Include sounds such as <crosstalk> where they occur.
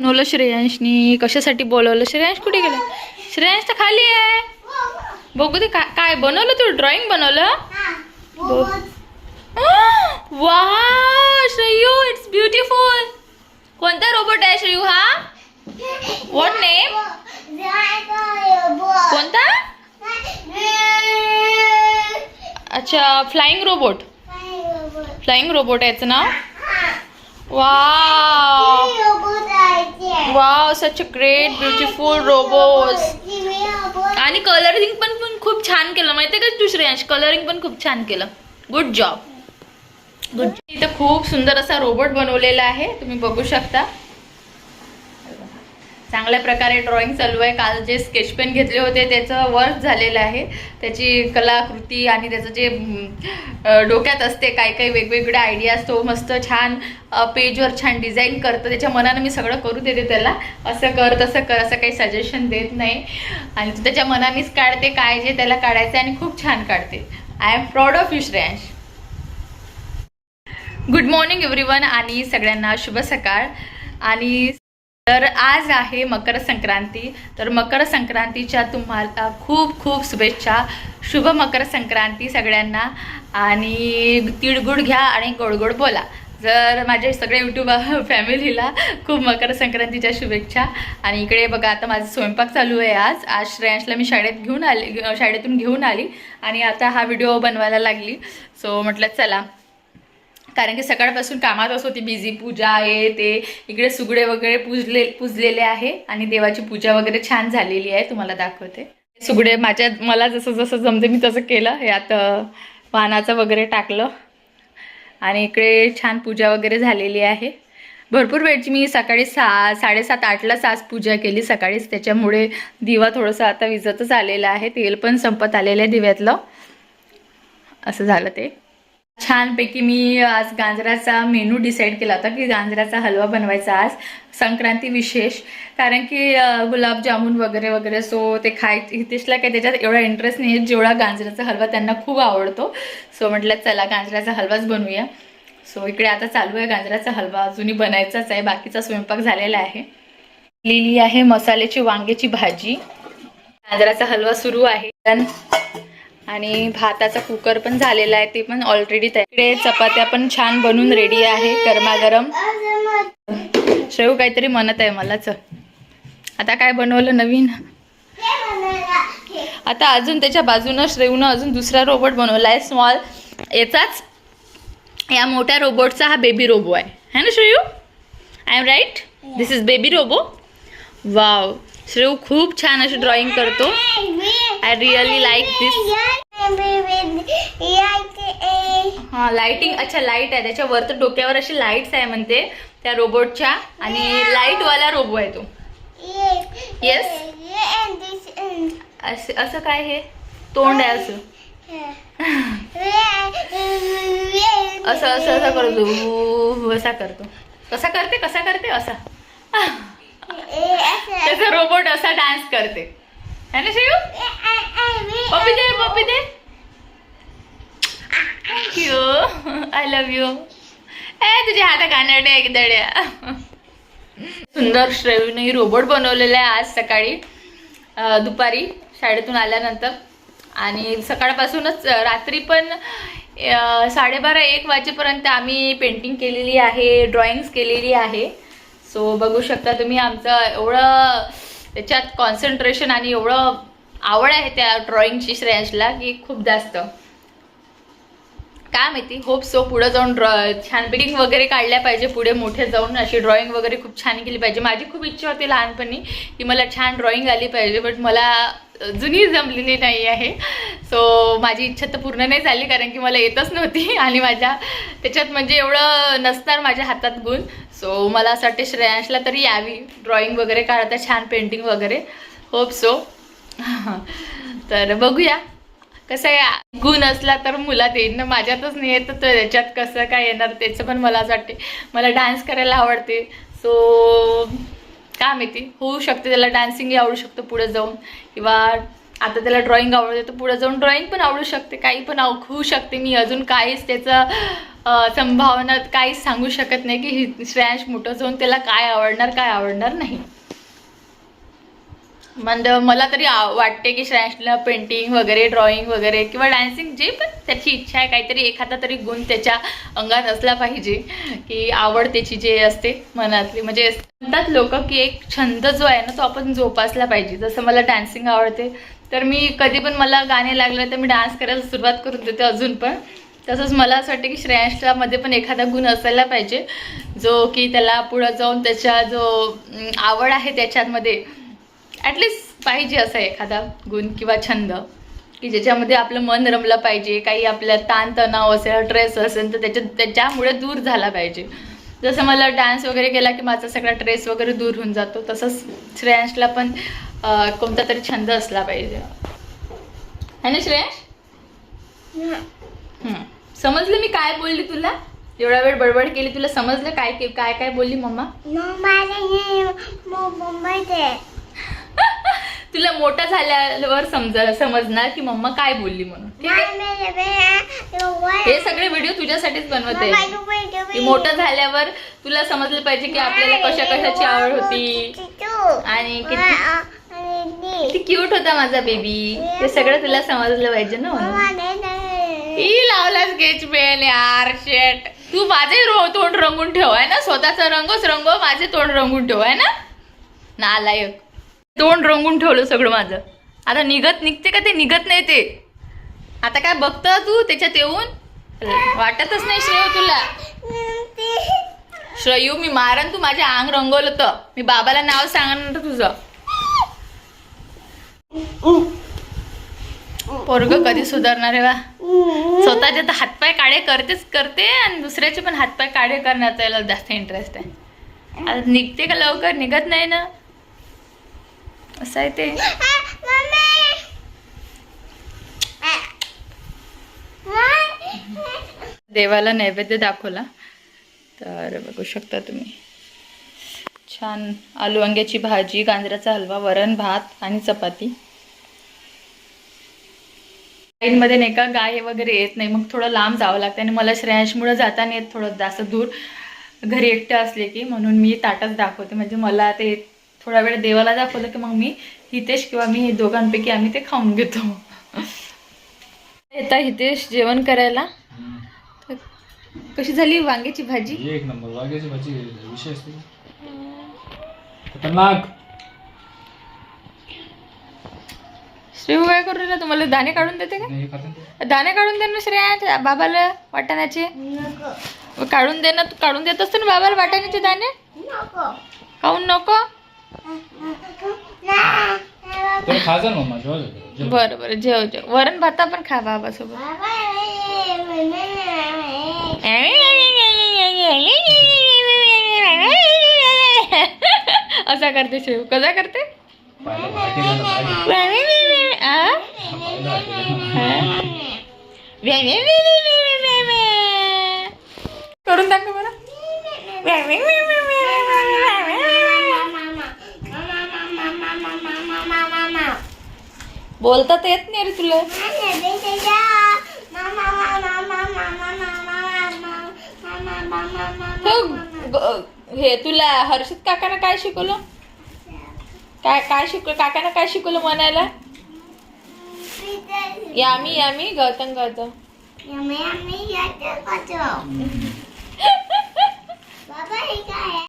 बनवलं श्रेयांशनी? कशासाठी बोलवलं? श्रेयांश कुठे गेलं? श्रेयांश तर खाली आहे. बघू दे काय बनवलं तू? ड्रॉइंग बनवलं? वा श्रेयू इट्स ब्युटिफुल कोणता रोबोट आहे श्रेयू हा? व्हॉट नेम कोणता? अच्छा फ्लाइंग रोबोट फ्लाइंग रोबोट आहे याचं नाव? वा wow such a great beautiful robots आणि कलरिंग पण पण खूप छान केलं. माहितीये का तू श्रेयांश कलरिंग पण खूप छान केलं. गुड जॉब गुड इथं खूप सुंदर असा रोबोट बनवलेला आहे. तुम्ही बघू शकता. चांगल्या प्रकारे ड्रॉइंग चालू आहे. काल जे स्केच पेन घेतले होते त्याचं वर्क झालेलं आहे. त्याची कलाकृती आणि त्याचं जे डोक्यात असते काही काही वेगवेगळ्या आयडियाज तो मस्त छान पेजवर छान डिझाईन करतं. त्याच्या मनानं मी सगळं करू देते त्याला. असं कर तसं कर असं काही सजेशन देत नाही. आणि तू त्याच्या मनानेच काढते काय जे त्याला काढायचं आहे आणि खूप छान काढते. I am proud of you Shreyansh good morning everyone आणि सगळ्यांना शुभ सकाळ. आणि तर आज आहे मकर संक्रांती. तर मकर संक्रांतीच्या तुम्हाला खूप खूप शुभेच्छा. शुभ मकर संक्रांती सगळ्यांना. आणि तिळगुळ घ्या आणि गोडगोड बोला. जर माझ्या सगळ्या यूट्यूब फॅमिलीला खूप मकर संक्रांतीच्या शुभेच्छा. आणि इकडे बघा आता माझा स्वयंपाक चालू आहे आज. आज श्रेयांशला मी शाळेत घेऊन आली शाळेतून घेऊन आली. आणि आता हा व्हिडिओ बनवायला लागली. सो म्हटलं चला. कारण की सकाळपासून कामात असो होती बिझी पूजा आहे ते इकडे सुगडे वगैरे पूजले पूजलेले आहे आणि देवाची पूजा वगैरे छान झालेली आहे तुम्हाला दाखवते. सुगडे माझ्या मला जसं जसं जमते मी तसं केलं. यात वाहनाचं वगैरे टाकलं. आणि इकडे छान पूजा वगैरे झालेली आहे. भरपूर वेळची मी सकाळी सा साडेसात आठलाच आज पूजा केली सकाळीच. त्याच्यामुळे दिवा थोडंसं आता विजतच आलेला आहे. तेल पण संपत आलेलं आहे दिव्यातलं. असं झालं ते. छानपैकी मी आज गाजराचा मेनू डिसाईड केला होता की गाजराचा हलवा बनवायचा आज संक्रांती विशेष. कारण की गुलाबजामुन वगैरे वगैरे सो ते खाय हितेशला काही त्याच्यात एवढा इंटरेस्ट नाही आहे जेवढा गाजराचा हलवा त्यांना खूप आवडतो. सो म्हटलं चला गाजराचा हलवाच बनवूया. सो इकडे आता चालू आहे गाजराचा हलवा अजूनही बनायचाच आहे बाकीचा स्वयंपाक झालेला आहे. लिहिली आहे मसाल्याची वांग्याची भाजी. गाजराचा हलवा सुरू आहे. आणि भाताचा कुकर पण झालेला आहे ते पण ऑलरेडी इकडे चपात्या पण छान बनून रेडी आहे गरमागरम. श्रेयू काहीतरी म्हणत आहे मलाच आता काय बनवलं नवीन? आता अजून त्याच्या बाजूनं श्रेयूनं अजून दुसरा रोबोट बनवला आहे स्मॉल याचाच या मोठ्या रोबोटचा हा बेबी रोबो आहे. है ना Shreyu? I am right this is baby robo wow श्रेव खूप छान अशी ड्रॉइंग करतो. आय रिअली लाईक दिस हा लाइटिंग अच्छा लाइट आहे. त्याच्यावर तर डोक्यावर अशी लाईट्स आहे म्हणते. त्या रोबोटच्या आणि लाईटवाला रोबो आहे तो. येस असं असं काय हे? तोंड आहे असं. असं असं असं करतो. असा करतो. कसा करते? कसा करते? असा. त्याचा रोबोट असा डान्स करते है ना शिव पप्पी दे पप्पी दे thank you I love you ए तुझ्या हाता कानडे एकदड्या सुंदर श्रेयूने रोबोट बनवलेला आहे आज सकाळी दुपारी शाळेतून आल्यानंतर आणि सकाळपासूनच रात्री पण साडेबारा एक वाजेपर्यंत आम्ही पेंटिंग केलेली आहे ड्रॉइंग्स केलेली आहे सो बघू शकता तुम्ही आमचं एवढं त्याच्यात कॉन्सन्ट्रेशन आणि एवढं आवड आहे त्या ड्रॉइंगची श्रेयांशला की खूप जास्त. काय माहिती? होप सो पुढे जाऊन ड्रॉ छान बिल्डिंग वगैरे काढल्या पाहिजे. पुढे मोठे जाऊन अशी ड्रॉइंग वगैरे खूप छान केली पाहिजे. माझी खूप इच्छा होती लहानपणी की मला छान ड्रॉइंग आली पाहिजे बट मला जुनी जमलेली नाही आहे. सो माझी इच्छा तर पूर्ण नाही झाली कारण की मला येतच नव्हती. <laughs> आणि माझ्या त्याच्यात म्हणजे एवढं नसणार माझ्या हातात गुण. सो मला असं वाटते श्रेयांशला तरी यावी. ड्रॉइंग वगैरे काढता छान पेंटिंग वगैरे. होप सो <laughs> तर बघूया. कसं आहे गुण असला तर मुलात येईल ना माझ्यातच नाही येत तर त्याच्यात कसं काय येणार? त्याचं पण मला असं वाटते मला डान्स करायला आवडते. सो काय माहिती होऊ शकते त्याला डान्सिंगही आवडू शकतं पुढे जाऊन. किंवा आता त्याला ड्रॉइंग आवडते तर पुढे जाऊन ड्रॉइंग पण आवडू शकते. काही पण आव- होऊ शकते. मी अजून काहीच त्याचं संभावना काहीच सांगू शकत नाही की ही श्रेयांश मोठं जाऊन त्याला काय आवडणार काय आवडणार नाही. म्हणजे मला तरी वाटते की श्रेयांशला पेंटिंग वगैरे ड्रॉइंग वगैरे किंवा डान्सिंग जे पण त्याची इच्छा आहे काहीतरी एखादा तरी गुण त्याच्या अंगात असला पाहिजे की आवड त्याची जे असते मनातली. म्हणजे म्हणतात लोक की एक छंद जो आहे ना तो आपण जोपासला पाहिजे. जसं मला डान्सिंग आवडते तर मी कधी पण मला गाणे लागले तर मी डान्स करायला सुरुवात करून देते अजून पण. तसंच मला असं वाटतं की श्रेयांशला मध्ये पण एखादा गुण असायला पाहिजे जो की त्याला पुढं जाऊन त्याच्या जो आवड आहे त्याच्यामध्ये ॲटलिस्ट पाहिजे असा एखादा गुण किंवा छंद की ज्याच्यामध्ये आपलं मन रमलं पाहिजे काही आपल्या ताणतणाव असेल ट्रेस असेल तर त्याच्या त्याच्यामुळे दूर झाला पाहिजे. जसं मला डान्स वगैरे केला की माझा सगळा ट्रेस वगैरे दूर होऊन जातो तसंच श्रेयांशला पण कोणता तरी छंद असला पाहिजे. है ना श्रेयांश. समजलं मी काय बोलली तुला? एवढा वेळ बडबड केली तुला समजलं काय काय काय बोलली मम्मा? तुला मोठा झाल्यावर समज समजणार की मम्मा काय बोलली म्हणून. ठीक आहे? हे सगळे व्हिडिओ तुझ्यासाठीच बनवत. आहे की मोठं झाल्यावर तुला समजलं पाहिजे की आपल्याला कशा कशाची आवड होती. आणि किती क्यूट होता माझा बेबी ते सगळं तुला समजलं पाहिजे ना लावला स्केच पेन यार शेट तू माझे तोंड रंगून ठेव आहे ना? स्वतःचा रंगच रंग माझे तोंड रंगून ठेव आहे ना? नालायक. तोंड रंगून ठेवलं सगळं माझं. आता निघत निघते का ते? निघत नाही ते. आता काय बघत तू त्याच्यात येऊन? वाटतच नाही श्रेय तुला. श्रेयू मी मारन तू माझ्या अंग रंगवलं तर. मी बाबाला नाव सांगणार तुझं. पोरग कधी सुधारणार आहे वा स्वतःचे तर हातपाय काळे करतेच करते आणि दुसऱ्याचे पण हातपाय काळे करण्याचा याला जास्त इंटरेस्ट आहे. आता निघते का लवकर? निघत नाही ना. असं आहे ते. देवाला नैवेद्य दाखवला. तर बघू शकता तुम्ही. छान आलू वांग्याची भाजी गांजराचा हलवा वरण भात आणि चपाती. लाईनमध्ये नाही का गाय वगैरे येत नाही. मग थोडं लांब जावं लागतं आणि मला श्रेयांशमुळं जाता नाही येत थोडं जास्त दूर. घरी एकटं असले की म्हणून मी ताटच दाखवते. म्हणजे मला ते थोडा वेळ देवाला दाखवलं की मग मी हितेश किंवा मी दोघांपैकी आम्ही ते खाऊन घेतो. येता हितेश जेवण करायला. कशी झाली वांग्याची भाजी? एक नंबर वाघ्याची भाजी असते. खतरनाक. श्रेयू काय करू राहिला? तुम्हाला दाणे काढून देते का? नाही खात ना ते. दाणे काढून दे ना श्रेया बाबाला वाटाण्याचे? काढून दे ना तू काढून देत असतो ना बाबाला वाटाण्याचे दाणे? काऊन नको? मम्मा जेव्हा. बरं बरं जेव जेव वरण भाता पण खा बाबा सोबत असा करते शिव कसा करते पाहिलं भाटी झालं पाहिलं. आ? पाहिलं भाटी झालं. करून दाखव बरं बोलता तर येत नाही रे तुला. हे तुला हर्षित काकानं काय शिकवलं? काय काय शिकवलं? काकानं काय शिकवलं म्हणायला? यामी Yami Gautam Gautam. Yummy, yummy, yummy,